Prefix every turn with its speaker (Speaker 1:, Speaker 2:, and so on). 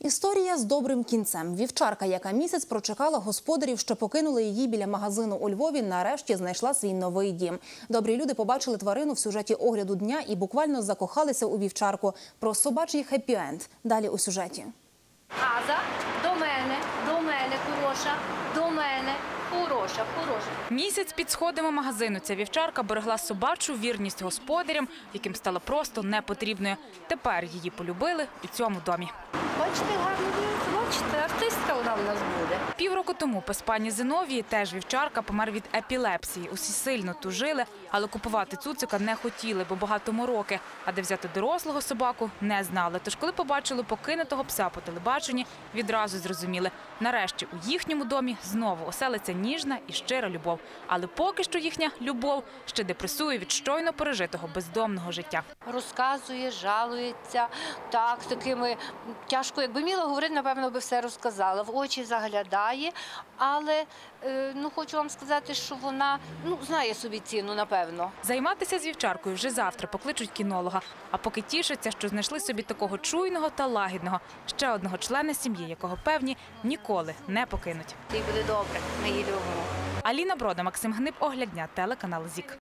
Speaker 1: Історія з добрим кінцем. Вівчарка, яка місяць прочекала господарів, що покинули її біля магазину у Львові, нарешті знайшла свій новий дім. Добрі люди побачили тварину в сюжеті огляду дня і буквально закохалися у вівчарку. Про собачий хеппі-енд. Далі у сюжеті.
Speaker 2: Аза, до мене, до мене, хороша, до мене, хороша, хороша.
Speaker 3: Місяць під сходами магазину ця вівчарка берегла собачу вірність господарям, яким стала просто непотрібною. Тепер її полюбили у цьому домі.
Speaker 2: What should they have you do? В нас буде.
Speaker 3: Півроку тому пес пані Зиновії, теж вівчарка, помер від епілепсії. Усі сильно тужили, але купувати цуцика не хотіли, бо багато мороки. А де взяти дорослого собаку не знали. Тож, коли побачили покинутого пса по телебаченні, відразу зрозуміли. Нарешті у їхньому домі знову оселиться ніжна і щира любов. Але поки що їхня любов ще депресує від щойно пережитого бездомного життя.
Speaker 2: Розказує, жалується, так, такими тяжко, якби міла говорити, напевно, би все розказала. В очі заглядає, але е, ну, хочу вам сказати, що вона ну, знає собі ціну, напевно.
Speaker 3: Займатися з вівчаркою вже завтра покличуть кінолога. А поки тішаться, що знайшли собі такого чуйного та лагідного ще одного члена сім'ї, якого певні ніколи не покинуть.
Speaker 2: І буде добре, ми її любимо.
Speaker 3: Аліна Брода, Максим Гнип, Оглядня, телеканал ЗІК.